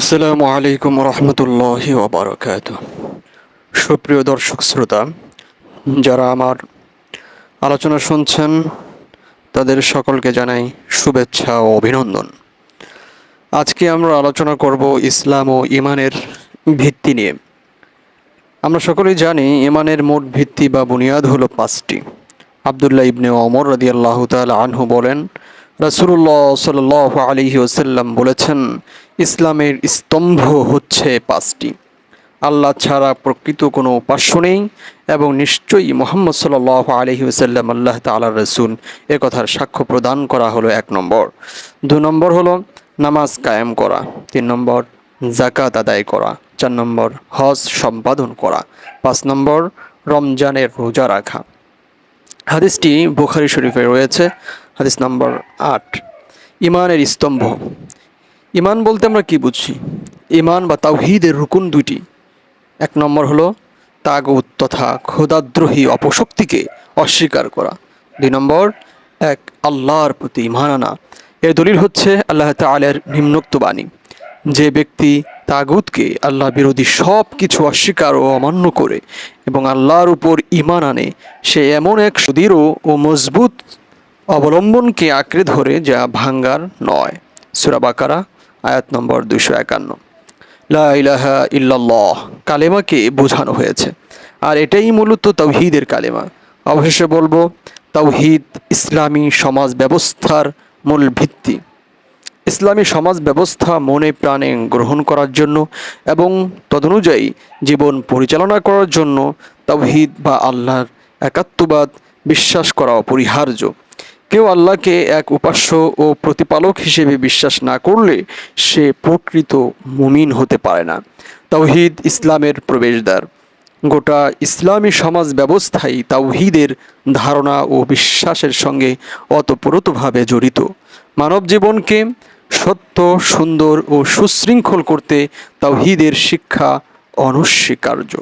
আসসালামু আলাইকুম রহমতুল্লাহি ওবরাকাত সুপ্রিয় দর্শক শ্রোতা, যারা আমার আলোচনা শুনছেন, তাদের সকলকে জানাই শুভেচ্ছা ও অভিনন্দন। আজকে আমরা আলোচনা করব ইসলাম ও ইমানের ভিত্তি নিয়ে। আমরা সকলেই জানি ইমানের মোট ভিত্তি বা বুনিয়াদ হলো পাঁচটি। আবদুল্লাহ ইবনে অমর রদি আল্লাহ আনহু বলেন রাসুল্লাহ সাল আলহি ওসাল্লাম বলেছেন, ইসলামের স্তম্ভ হচ্ছে পাঁচটি। আল্লাহ ছাড়া প্রকৃত কোনো উপাস্য নেই এবং নিশ্চয়ই মোহাম্মদ সাল আলহি ওসাল্লাম আল্লাহ তাল্লাহ রসুল। এ কথার সাক্ষ্য প্রদান করা হলো এক নম্বর। দু নম্বর হলো নামাজ কায়েম করা। তিন নম্বর জাকাত আদায় করা। চার নম্বর হজ সম্পাদন করা। পাঁচ নম্বর রমজানের রোজা রাখা। হাদিসটি বুখারি শরীফে রয়েছে হাদিস নম্বর আট। ইমানের স্তম্ভ। ইমান বলতে আমরা কি বুঝছি ইমান বা তাওহিদের রুকুন দুটি এক নম্বর হলো তাগুত তথা খোদাদ্রোহী অপশক্তিকে অস্বীকার করা। দুই নম্বর, এক আল্লাহর প্রতি ইমান আনা। এর দলিল হচ্ছে আল্লাহ তালের নিম্নোক্ত বাণী। যে ব্যক্তি তাগুতকে আল্লাহ বিরোধী সব কিছু অস্বীকার ও অমান্য করে এবং আল্লাহর উপর ইমান আনে, সে এমন এক সুদৃঢ় ও মজবুত অবলম্বনকে আঁকড়ে ধরে যা ভাঙ্গার নয়। সুরাবাকারা আয়াত নম্বর দুশো একান্ন। লা ইলাহা ইল্লাল্লাহ, কালেমাকে বোঝানো হয়েছে। আর এটাই মূলত তাওহিদের কালেমা। অবশেষে বলব, তাওহিদ ইসলামী সমাজ ব্যবস্থার মূল ভিত্তি। ইসলামী সমাজ ব্যবস্থা মনে প্রাণে গ্রহণ করার জন্য এবং তদনুযায়ী জীবন পরিচালনা করার জন্য তাওহিদ বা আল্লাহর একাত্মবাদ বিশ্বাস করা অপরিহার্য। কেউ আল্লাহকে এক উপাস্য ও প্রতিপালক হিসেবে বিশ্বাস না করলে সে প্রকৃত মুমিন হতে পারে না। তাওহিদ ইসলামের প্রবেশদ্বার। গোটা ইসলামী সমাজ ব্যবস্থাই তাওহিদের ধারণা ও বিশ্বাসের সঙ্গে অতপ্রতভাবে জড়িত। মানব জীবনকে সত্য, সুন্দর ও সুশৃঙ্খল করতে তাওহিদের শিক্ষা অনস্বীকার্য।